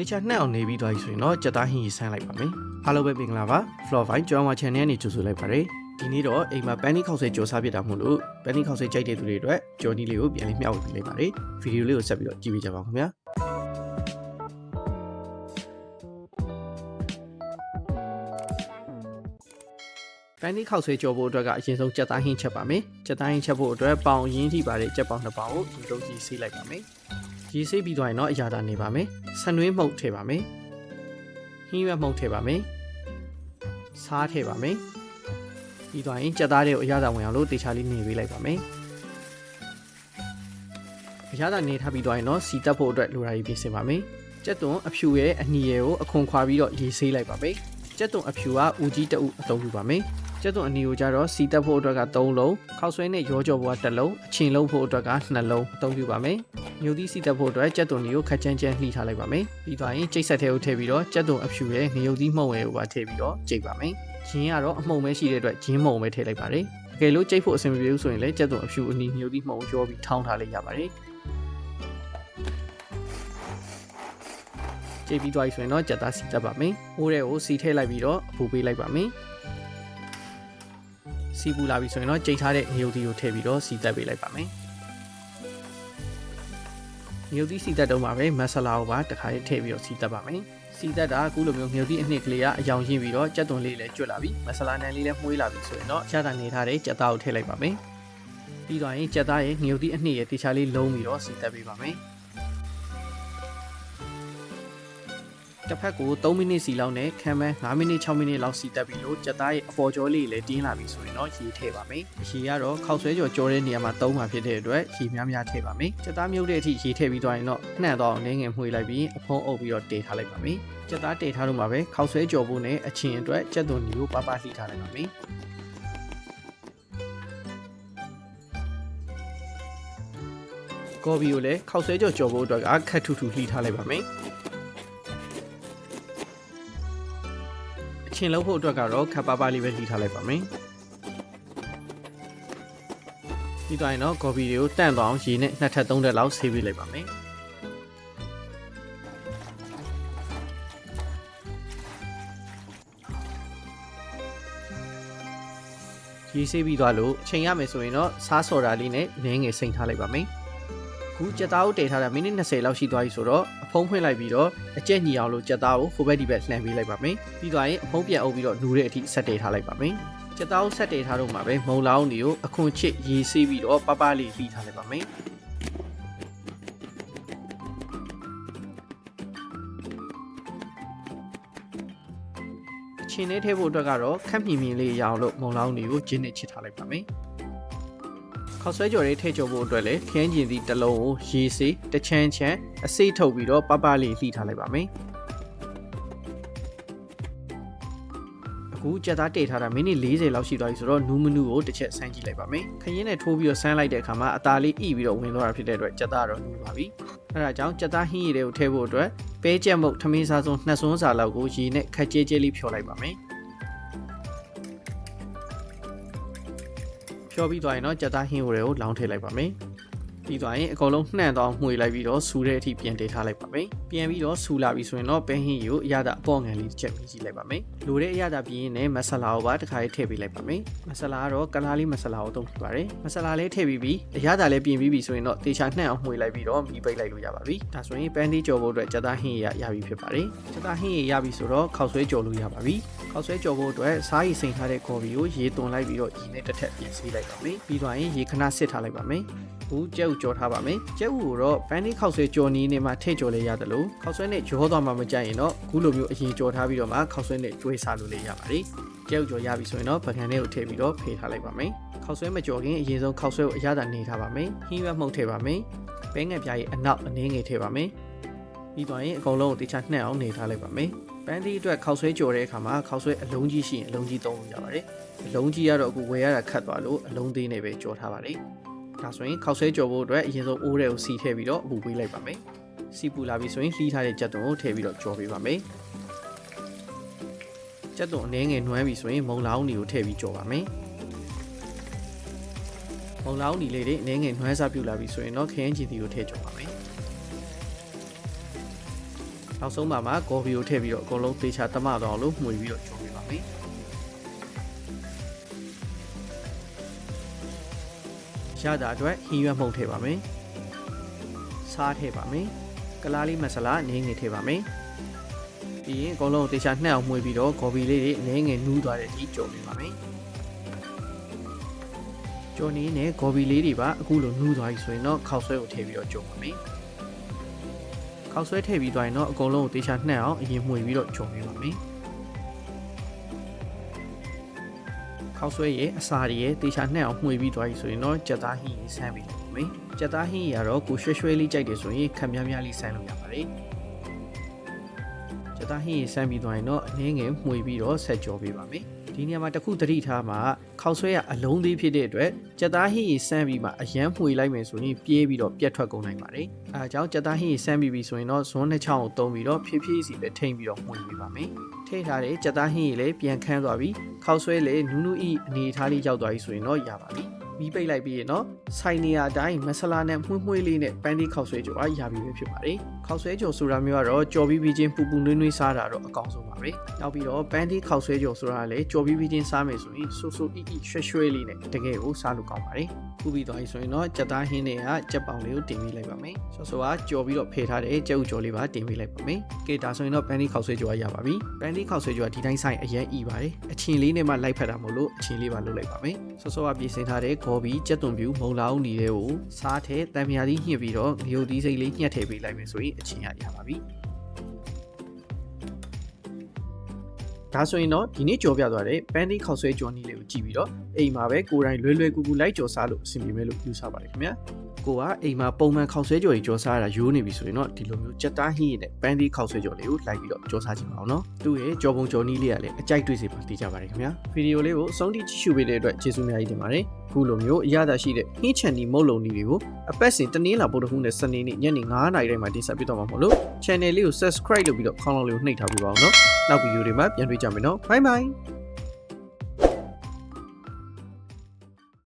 တေချာနှက်အောင်နေပြီးသွားပြီဆိုရင်တော့ကြက်သားဟင်းကြီးဆန်းလိုက်ပါမယ်အားလုံးပဲမင်္ဂလာပါ Floor Vine ကျောင်းမ channel နဲ့ကြိုဆိုလိုက်ပါတယ်ဒီနေ့တော့အိမ်မှာပန်းနီခောက်ဆွဲကြော်စားဖြစ်တာမို့လို့ပန်းနီခောက်ဆွဲကြိုက်တဲ့သူတွေအတွက်ကြော်နီးလေးကိုပြန်လေးမျှဝေပေးလိုက်ပါတယ်ဗီဒီယိုလေးကိုဆက်ပြီးတော့ကြည့်ပေးကြပါဦးခင်ဗျာပန်းနီခောက်ဆွဲကြော်ဖို့အတွက်ကအရင်ဆုံးကြက်သားဟင်းချက်ပါမယ်ကြက်သားဟင်းချက်ဖို့အတွက်ပေါင်ရင်းထိပါတဲ့ကြက်ပေါင်နှစ်ပေါင်ကိုဒီလုံးကြီးဆေးလိုက်ပါမယ် ရေဆေးပြီးသွားရင်တော့အရာသာနေပါမယ်ဆန်နွေးမှုတ်ထည့်ပါမယ်ဟင်းရွက်မှုတ်ထည့်ပါမယ်စားထည့်ပါမယ်ပြီးသွားရင်ကြက်သားတွေကိုအရာသာဝင်အောင်လို့တေချာလေးနေပေးလိုက်ပါမယ်အရာသာနေထားပြီးသွားရင်တော့စီတက်ဖို့အတွက်လိုရာကြီးပြင်ဆင်ပါမယ်ကြက်သွန်အဖြူရဲ့အနီရဲ့ကိုအခွန်ခွာပြီးတော့ရေဆေးလိုက်ပါမယ်ကြက်သွန်အဖြူကဦးကြီးတအုပ်အသုံးပြုပါမယ်ကျက်သွန်အနီကိုကြတော့စီတက်ဖို့အတွက်က3လုံးခောက်ဆွဲနဲ့ရောကြော်ဘွား1လုံးအချင်းလုံးဖို့အတွက်က2လုံးအသုံးပြုပါမယ်။ မြို့သီးစီတက်ဖို့အတွက်ကျက်သွန်ဒီကိုခက်ချမ်းချမ်းနှီးထားလိုက်ပါမယ်။ပြီးသွားရင်ကျိတ်ဆက်ထဲကိုထည့်ပြီးတော့ကျက်သွန်အဖြူရဲ့ငရုတ်သီးမှုန့်ဝဲကိုပါထည့်ပြီးတော့ကျိတ်ပါမယ်။ဂျင်းကတော့အမှုန်ပဲရှိတဲ့အတွက်ဂျင်းမှုန်ပဲထည့်လိုက်ပါတယ်။တကယ်လို့ကျိတ်ဖို့အဆင်မပြေဘူးဆိုရင်လည်းကျက်သွန်အဖြူအနီငရုတ်သီးမှုန့်ကိုရောပြီးထောင်းထားလိုက်ရပါတယ်။ကျိတ်ပြီးသွားပြီဆိုရင်တော့ကြက်သားစီတက်ပါမယ်။အိုးထဲကိုစီထည့်လိုက်ပြီးတော့အပူပေးလိုက်ပါမယ်။စီပူလာပြီဆိုရင်တော့ကြိတ်ထားတဲ့ငရုတ်သီးကိုထည့်ပြီးတော့စီတက်ပေးလိုက်ပါမယ်။ ငရုတ်သီးစီတက်တော့မှာပဲမဆလာကိုပါတစ်ခါလေးထည့်ပြီးတော့စီတက်ပါမယ်။စီတက်တာအခုလိုမျိုးငရုတ်သီးအနှစ်ကလေးကအယောင်ရင်းပြီးတော့ကြက်သွန်လေးလည်းကျွတ်လာပြီ။မဆလာနံလေးလည်းမှုေးလာပြီဆိုရင်တော့ရတာနေထားတဲ့ကြက်သားကိုထည့်လိုက်ပါမယ်။ပြီးသွားရင်ကြက်သားရဲ့ငရုတ်သီးအနှစ်ရဲ့တေချာလေးလုံးပြီးတော့စီတက်ပေးပါမယ်။ တစ်ဖက်ကို3မိနစ်စီလောက်နဲ့ခံမန်း5မိနစ်6မိနစ်လောက်စီတက်ပြီးလို့ကြက်သားရဲ့အပေါ်ကျော်လေးလည်းတင်းလာပြီဆိုရင်တော့ရေထည့်ပါမယ်။ရေကတော့ခောက်ဆွဲကြော်ကြော်တဲ့နေရာမှာသုံးမှာဖြစ်တဲ့အတွက်ရေများများထည့်ပါမယ်။ကြက်သားမြုပ်တဲ့အထိရေထည့်ပြီးသွားရင်တော့နှံ့တော့အနေငယ်မှွေလိုက်ပြီးအဖုံးအုပ်ပြီးတော့တေထားလိုက်ပါမယ်။ကြက်သားတေထားလို့မှာပဲခောက်ဆွဲကြော်ဖို့နဲ့အချင်းအတွက်ကြက်သွန်ဒီကိုပပလှီထားလိုက်ပါမယ်။ကော်ဘီကိုလည်းခောက်ဆွဲကြော်ကြော်ဖို့အတွက်ကခက်ထူထူလှီထားလိုက်ပါမယ်။ အချင်းလုံးဖို့အတွက်ကတော့ခပ်ပါပါလေးပဲလှီထားလိုက်ပါမယ်။ပြီးသွားရင်တော့ကော်ဘီတွေကိုတန့်သွားအောင်ရေနဲ့နှစ်ထပ်သုံးထပ်လောက်ဆေးပေးလိုက်ပါမယ်။ရေဆေးပြီးသွားလို့ချိန်ရမယ်ဆိုရင်တော့စားစော်တာလေးနဲ့နင်းငယ်စိန်ထားလိုက်ပါမယ်။ ခုကြက်သားကိုတည်ထားတာမိနစ်20လောက်ရှိသွားပြီဆိုတော့အဖုံးဖွင့်လိုက်ပြီးတော့အကျက်ညီအောင်လို့ကြက်သားကိုဟိုဘက်ဒီဘက်လှန်ပေးလိုက်ပါမယ်။ပြီးသွားရင်အဖုံးပြန်အုပ်ပြီးတော့နူတဲ့အထိဆက်တည်ထားလိုက်ပါမယ်။ကြက်သားကိုဆက်တည်ထားတော့မှပဲမုံလောင်းတွေကိုအခွန်ချစ်ရေဆေးပြီးတော့ပပလေးပြီးထားလိုက်ပါမယ်။ချင်းလေးထည့်ဖို့အတွက်ကတော့ခက်မြင်မြင်လေးရအောင်လို့မုံလောင်းတွေကိုဂျင်းနဲ့ချစ်ထားလိုက်ပါမယ်။ ခောက်ဆွဲကြော်လေးထည့်ကြဖို့အတွက်လည်းခင်းကျင်သည့်တစ်လုံးကိုရေစေးတစ်ချမ်းချမ်းအစိတ်ထုတ်ပြီးတော့ပပလေးလှီထားလိုက်ပါမယ်။အခုကြက်သားတိတ်ထားတာမိနစ်40လောက်ရှိသွားပြီဆိုတော့နူးမနူးကိုတစ်ချက်ဆန်းကြည့်လိုက်ပါမယ်။ခရင်နဲ့ထိုးပြီးတော့ဆန်းလိုက်တဲ့အခါမှာအသားလေးဣပြီးတော့ဝင်သွားတာဖြစ်တဲ့အတွက်ကြက်သားတော့နူးပါပြီ။အဲဒါကြောင့်ကြက်သားဟင်းရည်တွေကိုထည့်ဖို့အတွက်ပဲကြက်မုတ်ထမင်းစားစုံနှစ်စွန်းစာလောက်ကိုရေနဲ့ခက်ကြဲကြဲလေးဖြော်လိုက်ပါမယ်။ ဖြော်ပြီးသွားရင်တော့ကြက်သားဟင်းတွေကိုလောင်းထည့်လိုက်ပါမယ်။ ပြီးသွားရင်အကုန်လုံးနှံ့တော့မှွေလိုက်ပြီးတော့ဆူတဲ့အထိပြန်တင်ထားလိုက်ပါမယ်။ပြန်ပြီးတော့ဆူလာပြီဆိုရင်တော့ပဲဟင်းရီကိုအရသာအပေါ်ငံလေးတစ်ချက်မြည်ကြည့်လိုက်ပါမယ်။လိုတဲ့အရသာပြီးရင်လည်းမဆလာကိုပါတစ်ခါလေးထည့်ပေးလိုက်ပါမယ်။မဆလာကတော့ကလားလေးမဆလာကိုသုံးပြပါတယ်။မဆလာလေးထည့်ပြီးပြီးအရသာလည်းပြင်ပြီးပြီဆိုရင်တော့တေချာနှံ့အောင်မှွေလိုက်ပြီးတော့မီးပိတ်လိုက်လို့ရပါပြီ။ဒါဆိုရင်ပန်းတီးကြော်ဖို့အတွက်ကြက်သားဟင်းရီရရပြီဖြစ်ပါတယ်။ကြက်သားဟင်းရီရပြီဆိုတော့ခောက်ဆွဲကြော်လို့ရပါပြီ။ခောက်ဆွဲကြော်ဖို့အတွက်စားရည်စိန်ထားတဲ့ကော်ပီကိုရေသွန်လိုက်ပြီးတော့ရေနဲ့တစ်ထပ်ပြင်ဆေးလိုက်ပါမယ်။ပြီးသွားရင်ရေခဏစစ်ထားလိုက်ပါမယ်။ ဘူးကျဲဥကြော်ထားပါမယ်ကျဲဥကိုတော့ပန်းလေးခောက်ဆွဲကြော်နီးနေမှာထိတ်ကြော်လေးရတယ်လို့ခောက်ဆွဲနဲ့ကြောသွားမှမကြိုက်ရင်တော့ခုလိုမျိုးအရင်ကြော်ထားပြီးတော့မှခောက်ဆွဲနဲ့ကျွေးစားလို့လေးရပါတယ်ကျဲဥကြော်ရပြီဆိုရင်တော့ပကံလေးကိုထည့်ပြီးတော့ဖေးထားလိုက်ပါမယ်ခောက်ဆွဲမကြော်ခင်အရင်ဆုံးခောက်ဆွဲကိုအရသာနေထားပါမယ်ဟင်းရွက်မှုန့်ထည့်ပါမယ်ပဲငယ်ပြားရဲ့အနောက်အနည်းငယ်ထည့်ပါမယ်ပြီးသွားရင်အကုန်လုံးကိုတခြားနှက်အောင်နေထားလိုက်ပါမယ်ပန်းသီးအတွက်ခောက်ဆွဲကြော်တဲ့အခါမှာခောက်ဆွဲအလုံးကြီးရှိရင်အလုံးကြီးသုံးလို့ရပါတယ်အလုံးကြီးကတော့အခုဝယ်ရတာခတ်သွားလို့အလုံးသေးနဲ့ပဲကြော်ထားပါတယ် ဒါဆိုရင်ခောက်ဆွဲကြော်ဖို့အတွက်အရင်ဆုံးအိုးတွေကိုစီထည့်ပြီးတော့အပူပေးလိုက်ပါမယ်။စီပူလာပြီဆိုရင်လှီးထားတဲ့ကြက်သွန်ကိုထည့်ပြီးတော့ကြော်ပေးပါမယ်။ကြက်သွန်အနည်းငယ်နွမ်းပြီဆိုရင်မုံလောင်းတွေကိုထည့်ပြီးကြော်ပါမယ်။မုံလောင်းဒီလေးတွေအနည်းငယ်နွမ်းစားပြုတ်လာပြီဆိုရင်တော့ခရမ်းချီတီကိုထည့်ကြော်ပါမယ်။နောက်ဆုံးမှာမှာဂေါ်ဘီကိုထည့်ပြီးတော့အကုန်လုံးသေချာတမတော့အောင်လို့မှွေပြီးတော့ဂျုံ ရတာအတွက်ဟင်းရွက်မှုန့်ထည့်ပါမယ်စားထည့်ပါမယ်ကလားလေးမဆလာနင်းငယ်ထည့်ပါမယ်ပြီးရင်အကုန်လုံးသေချာနှက်အောင်မှွေပြီးတော့ဂေါ်ဘီလေးတွေနင်းငယ်နူးသွားတဲ့အထိဂျုံပေးပါမယ်ကြော်နေနဲ့ဂေါ်ဘီလေးတွေပါအခုလိုနူးသွားပြီဆိုရင်တော့ခောက်ဆွဲကိုထည့်ပြီးတော့ဂျုံပါမယ်ခောက်ဆွဲထည့်ပြီးသွားရင်တော့အကုန်လုံးကိုသေချာနှက်အောင်အရင်မှွေပြီးတော့ဂျုံပေးပါမယ် ခောက်ဆွဲရဲ့အစာတွေရဲ့သေချာနှက်အောင်မှွေပြီးသွားပြီဆိုရင်တော့ကြက်သားဟင်းရေးဆန်းပြီးပါမယ်ကြက်သားဟင်းရတော့ကိုရွှဲရွှဲလေးကြိုက်တယ်ဆိုရင်ခံများများလေးဆန်းလို့ရပါတယ်ကြက်သားဟင်းရေးဆန်းပြီးသွားရင်တော့အနည်းငယ်မှွေပြီးတော့ဆက်ကြောပေးပါမယ် ဒီနေရာမှာတစ်ခုသတိထားမှာခောက်ဆွဲကအလုံးသေးဖြစ်တဲ့အတွက်ကြက်သားဟင်းရေဆန်းပြီးမှအရန်မှွေလိုက်မယ်ဆိုရင်ပြေးပြီးတော့ပြတ်ထွက်ကုန်နိုင်ပါတယ်။အဲအကြောင်းကြက်သားဟင်းရေဆန်းပြီးပြီဆိုရင်တော့ဇွန်းနှစ်ချောင်းကိုတုံးပြီးတော့ဖြည်းဖြည်းစီပဲထိမ့်ပြီးတော့မှွေပေးပါမယ်။ထိထားတဲ့ကြက်သားဟင်းရေလည်းပြန်ခန်းသွားပြီးခောက်ဆွဲလည်းနူးနူးဤအနေထားလေးရောက်သွားပြီဆိုရင်တော့ရပါပြီ။ မီးပိတ်လိုက်ပြီးရင်တော့ဆိုင်နေရာအတိုင်းမဆလာနဲ့မှုန့်မှုန့်လေးနဲ့ပန်းလေးခောက်ဆွဲကြော်အားရပြီပဲဖြစ်ပါတယ်။ခောက်ဆွဲကြော်ဆိုတာမျိုးကတော့ကြော်ပြီးပြီးချင်းပူပူနွေးနွေးစားတာတော့အကောင်းဆုံးပါပဲ။နောက်ပြီးတော့ပန်းလေးခောက်ဆွဲကြော်ဆိုတာလည်းကြော်ပြီးပြီးချင်းစားမယ်ဆိုရင်ဆူဆူအီအီရွှဲရွှဲလေးနဲ့တကယ်ကိုစားလို့ကောင်းပါတယ်။ပူပြီးသွားပြီဆိုရင်တော့ကြက်သားဟင်းတွေကကြက်ပေါင်လေးကိုတင်ပေးလိုက်ပါမယ်။ဆော့ဆော့ကကြော်ပြီးတော့ဖယ်ထားတဲ့ကြက်ဥကြော်လေးပါတင်ပေးလိုက်ပါမယ်။ကဲဒါဆိုရင်တော့ပန်းလေးခောက်ဆွဲကြော်ရပါပြီ။ပန်းလေးခောက်ဆွဲကြော်ကဒီတိုင်းဆိုင်အရင်အီပါတယ်။အချင်းလေးနဲ့မှလိုက်ဖက်တာမို့လို့အချင်းလေးပါလုပ်လိုက်ပါမယ်။ဆော့ဆော့ကပြင်ဆင်ထားတဲ့ဂေါ်ဘီကြက်သွန်ပြူမုံလာဦးနေတဲ့ကိုစားထဲတံမြာသီးညှစ်ပြီးတော့ငရုတ်သီးစိတ်လေးညှက်ထည့်ပေးလိုက်မယ်ဆိုရင်အချင်းရရပါပြီ ဒါဆိုရင်တော့ဒီနေ့ကြော်ပြသွားတဲ့ပန်းဒီခောက်ဆွဲကြော်နည်းလေးကိုကြည့်ပြီးတော့အိမ်မှာပဲကိုယ်တိုင်လွယ်လွယ်ကူကူလိုက်ကြော်စားလို့အဆင်ပြေမယ်လို့ယူဆပါတယ်ခင်ဗျာကိုကအိမ်မှာပုံမှန်ခောက်ဆွဲကြော်ကြီးကြော်စားရတာရိုးနေပြီဆိုရင်တော့ဒီလိုမျိုးကြက်သားဟင်းရည်နဲ့ပန်းဒီခောက်ဆွဲကြော်လေးကိုလိုက်ပြီးတော့ကြော်စားကြည့်ပါအောင်နော်သူ့ရဲ့ကြော်ပုံကြော်နည်းလေးကလည်းအကြိုက်တွေ့စေပါတည်ကြပါတယ်ခင်ဗျာဗီဒီယိုလေးကိုအဆုံးထိကြည့်ရှုပေးတဲ့အတွက်ကျေးဇူးများကြီးတင်ပါတယ်ခုလိုမျိုးအရသာရှိတဲ့ဟင်းချန်ဒီမုတ်လုံဒီတွေကိုအပတ်စဉ်တနင်္လာဗုဒ္ဓဟူးနဲ့စနေနေ့ညနေ9:00နာရီတိုင်းမှာတင်ဆက်ပေးတော့မှာမို့လို့ channel လေးကို subscribe လုပ်ပြီးတော့ခေါင်းလောင်းလေးကိုနှိပ်ထားပေးပါအောင်နော်နောက်ဗီဒီယိုတွေမှာပြန်တွေ့ကြမယ်နော် bye bye